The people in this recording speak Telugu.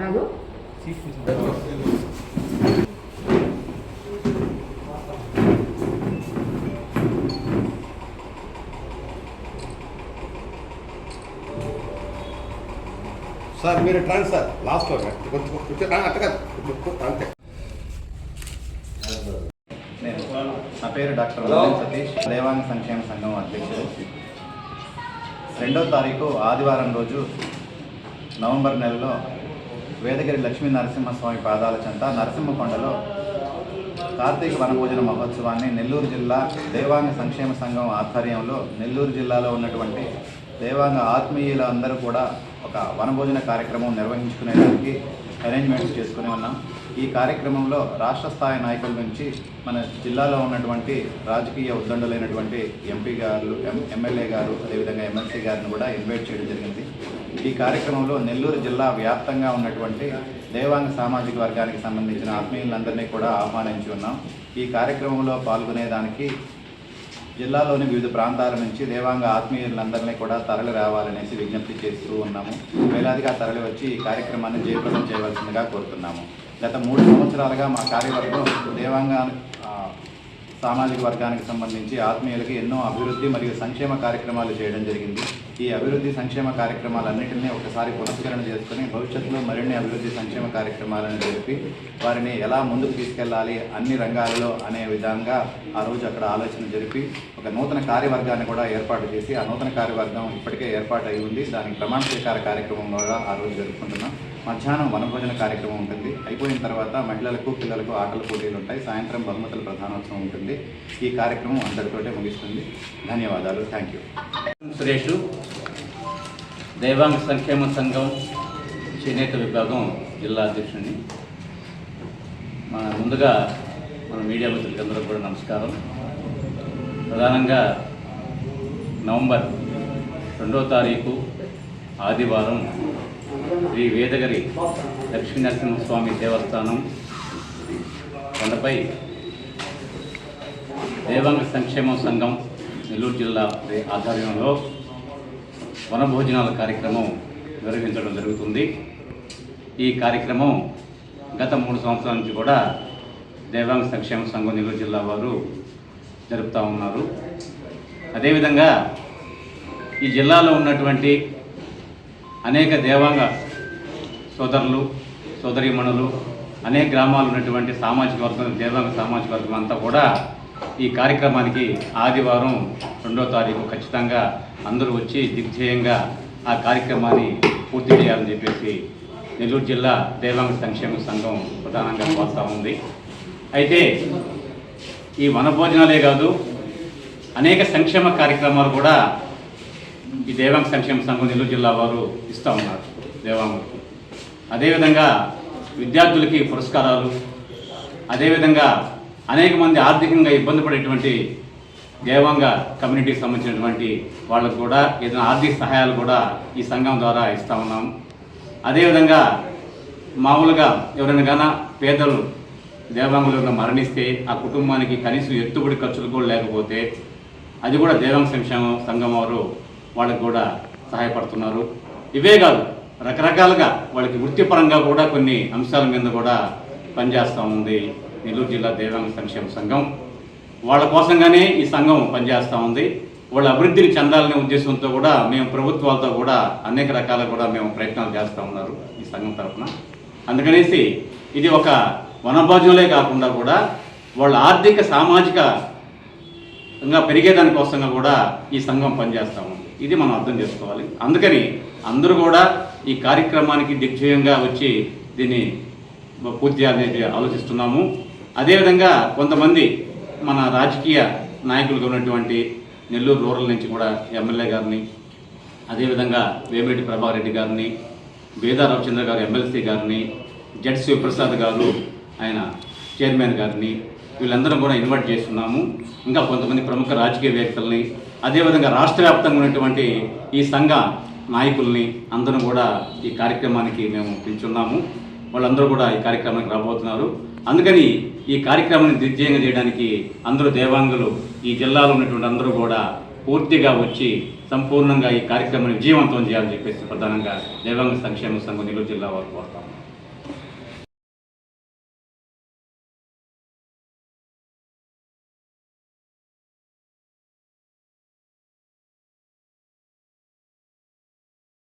అన్నాడు. సార్ మీరు ట్రాన్స్ సార్. లాస్ట్ కొంచెం అంతే నేను నా పేరు డాక్టర్ సతీష్ దేవాంగ సంక్షేమ సంఘం అధ్యక్షుడు. రెండో తారీఖు ఆదివారం రోజు నవంబర్ నెలలో వేదగిరి లక్ష్మీ నరసింహస్వామి పాదాల చెంత నరసింహకొండలో కార్తీక వనభోజన మహోత్సవాన్ని నెల్లూరు జిల్లా దేవాంగ సంక్షేమ సంఘం ఆధ్వర్యంలో నెల్లూరు జిల్లాలో ఉన్నటువంటి దేవాంగ ఆత్మీయుల అందరూ కూడా ఒక వనభోజన కార్యక్రమం నిర్వహించుకునేదానికి అరేంజ్మెంట్స్ చేసుకుని ఉన్నాం. ఈ కార్యక్రమంలో రాష్ట్ర స్థాయి నాయకుల నుంచి మన జిల్లాలో ఉన్నటువంటి రాజకీయ ఉద్దండులైనటువంటి ఎంపీ గారు ఎం- ఎమ్మెల్యే గారు అదేవిధంగా ఎమ్మెల్సీ గారిని కూడా ఇన్వైట్ చేయడం జరిగింది. ఈ కార్యక్రమంలో నెల్లూరు జిల్లా వ్యాప్తంగా ఉన్నటువంటి దేవాంగ సామాజిక వర్గానికి సంబంధించిన ఆత్మీయులందరినీ కూడా ఆహ్వానించి ఉన్నాం. ఈ కార్యక్రమంలో పాల్గొనేదానికి జిల్లాలోని వివిధ ప్రాంతాల నుంచి దేవాంగ ఆత్మీయులందరినీ కూడా తరలి రావాలనేసి విజ్ఞప్తి చేస్తూ ఉన్నాము. వేలాదిగా తరలి వచ్చి ఈ కార్యక్రమాన్ని జయప్రదం చేయవలసిందిగా కోరుతున్నాము. గత మూడు సంవత్సరాలుగా మా కార్యవర్గం దేవాంగ సామాజిక వర్గానికి సంబంధించి ఆత్మీయులకి ఎన్నో అభివృద్ధి మరియు సంక్షేమ కార్యక్రమాలు చేయడం జరిగింది. ఈ అభివృద్ధి సంక్షేమ కార్యక్రమాలన్నింటినీ ఒకసారి పునస్కరణ చేసుకుని భవిష్యత్తులో మరిన్ని అభివృద్ధి సంక్షేమ కార్యక్రమాలను జరిపి వారిని ఎలా ముందుకు తీసుకెళ్ళాలి అన్ని రంగాలలో అనే విధంగా ఆ రోజు అక్కడ ఆలోచన జరిపి ఒక నూతన కార్యవర్గాన్ని కూడా ఏర్పాటు చేసి ఆ నూతన కార్యవర్గం ఇప్పటికే ఏర్పాటు అయి ఉంది. దానికి ప్రమాణ స్వీకార కార్యక్రమం కూడా ఆ రోజు జరుపుకుంటున్నాం. మధ్యాహ్నం వనభోజన కార్యక్రమం ఉంటుంది. అయిపోయిన తర్వాత మహిళలకు పిల్లలకు ఆటల పోటీలు ఉంటాయి. సాయంత్రం బహుమతుల ప్రధానోత్సవం ఉంటుంది. ఈ కార్యక్రమం అందరితోటే ముగిస్తుంది. ధన్యవాదాలు. Thank you. సురేష్ దేవాంగ సంక్షేమ సంఘం చేనేత విభాగం జిల్లా అధ్యక్షుడిని. మన ముందుగా మన మీడియా మిత్రులకందరూ కూడా నమస్కారం. ప్రధానంగా నవంబర్ రెండో తారీఖు ఆదివారం శ్రీ వేదగిరి లక్ష్మీ నరసింహస్వామి దేవస్థానం కొండపై దేవాంగ సంక్షేమ సంఘం నెల్లూరు జిల్లా ఆధ్వర్యంలో వనభోజనాల కార్యక్రమం నిర్వహించడం జరుగుతుంది. ఈ కార్యక్రమం గత మూడు సంవత్సరాల నుంచి కూడా దేవాంగ సంక్షేమ సంఘం నెల్లూరు జిల్లా వారు జరుపుతూ ఉన్నారు. అదేవిధంగా ఈ జిల్లాలో ఉన్నటువంటి అనేక దేవాంగ సోదరులు సోదరీమణులు అనేక గ్రామాలు ఉన్నటువంటి సామాజిక వర్గం దేవాంగ సామాజిక వర్గం అంతా కూడా ఈ కార్యక్రమానికి ఆదివారం రెండో తారీఖు ఖచ్చితంగా అందరూ వచ్చి దిగ్ధేయంగా ఆ కార్యక్రమాన్ని పూర్తి చేయాలని చెప్పేసి నెల్లూరు జిల్లా దేవాంగ సంక్షేమ సంఘం ప్రధానంగా కోస్తా ఉంది. అయితే ఈ వనభోజనాలే కాదు అనేక సంక్షేమ కార్యక్రమాలు కూడా ఈ దేవాంగ సంక్షేమ సంఘం నెల్లూరు జిల్లా వారు ఇస్తూ ఉన్నారు దేవాంగులకు. అదేవిధంగా విద్యార్థులకి పురస్కారాలు అదేవిధంగా అనేక మంది ఆర్థికంగా ఇబ్బంది పడేటువంటి దేవాంగ కమ్యూనిటీకి సంబంధించినటువంటి వాళ్ళకు కూడా ఏదైనా ఆర్థిక సహాయాలు కూడా ఈ సంఘం ద్వారా ఇస్తూ ఉన్నాం. అదేవిధంగా మామూలుగా ఎవరైనా కానీ పేదలు దేవాంగులు మరణిస్తే ఆ కుటుంబానికి కనీసం ఎత్తుబడి ఖర్చులు కూడా లేకపోతే అది కూడా దేవాంగ సంక్షేమ సంఘం వారు వాళ్ళకు కూడా సహాయపడుతున్నారు. ఇవే కాదు రకరకాలుగా వాళ్ళకి వృత్తిపరంగా కూడా కొన్ని అంశాల మీద కూడా పనిచేస్తూ ఉంది. నెల్లూరు జిల్లా దేవాంగ సంక్షేమ సంఘం. వాళ్ళ కోసంగానే ఈ సంఘం పనిచేస్తూ ఉంది. వాళ్ళ అభివృద్ధిని చెందాలనే ఉద్దేశంతో కూడా మేము ప్రభుత్వాలతో కూడా అనేక రకాల కూడా మేము ప్రయత్నాలు చేస్తూ ఉన్నారు ఈ సంఘం తరఫున. అందుకనేసి ఇది ఒక వనభోజనలే కాకుండా కూడా వాళ్ళ ఆర్థిక సామాజిక ఇంకా పెరిగేదాని కోసంగా కూడా ఈ సంఘం పనిచేస్తూ ఉంది. ఇది మనం అర్థం చేసుకోవాలి. అందుకని అందరూ కూడా ఈ కార్యక్రమానికి దిగ్జయంగా వచ్చి దీన్ని పూర్తి చేయాలని ఆలోచిస్తున్నాము. అదేవిధంగా కొంతమంది మన రాజకీయ నాయకులుగా ఉన్నటువంటి నెల్లూరు రూరల్ నుంచి కూడా ఎమ్మెల్యే గారిని అదేవిధంగా వేమిరెడ్డి ప్రభాకర్ రెడ్డి గారిని బేదా రామచంద్ర గారు ఎమ్మెల్సీ గారిని జడ్ శివప్రసాద్ గారు ఆయన చైర్మన్ గారిని వీళ్ళందరం కూడా ఇన్వైట్ చేస్తున్నాము. ఇంకా కొంతమంది ప్రముఖ రాజకీయ వ్యక్తుల్ని అదేవిధంగా రాష్ట్ర వ్యాప్తంగా ఉన్నటువంటి ఈ సంఘ నాయకుల్ని అందరం కూడా ఈ కార్యక్రమానికి మేము పిలుచున్నాము. వాళ్ళందరూ కూడా ఈ కార్యక్రమానికి రాబోతున్నారు. అందుకని ఈ కార్యక్రమాన్ని దిగ్జయంగా చేయడానికి అందరూ దేవాంగులు ఈ జిల్లాలో ఉన్నటువంటి అందరూ కూడా పూర్తిగా వచ్చి సంపూర్ణంగా ఈ కార్యక్రమాన్ని విజయవంతం చేయాలని చెప్పేసి ప్రధానంగా దేవాంగ సంక్షేమ సంఘం నెల్లూరు జిల్లా వారు కోరుతాము